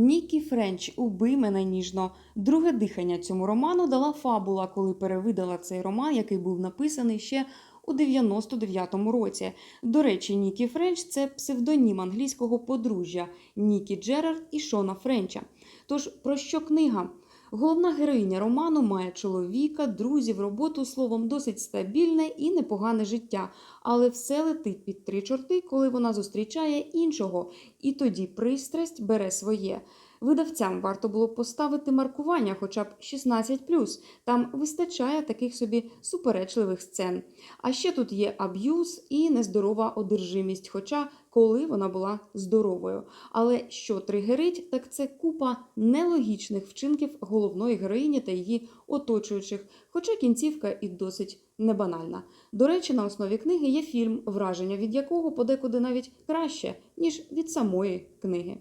Нікі Френч, убий мене ніжно. Друге дихання цьому роману дала фабула, коли перевидала цей роман, який був написаний ще у 99-му році. До речі, Нікі Френч це псевдонім англійського подружжя Нікі Джерард і Шона Френча. Тож про що книга? Головна героїня роману має чоловіка, друзів, роботу словом досить стабільне і непогане життя, але все летить під три чорти, коли вона зустрічає іншого, і тоді пристрасть бере своє. Видавцям варто було поставити маркування хоча б 16+, там вистачає таких собі суперечливих сцен. А ще тут є аб'юз і нездорова одержимість, хоча коли вона була здоровою. Але що тригерить, так це купа нелогічних вчинків головної героїні та її оточуючих, хоча кінцівка і досить небанальна. До речі, на основі книги є фільм, враження від якого подекуди навіть краще, ніж від самої книги.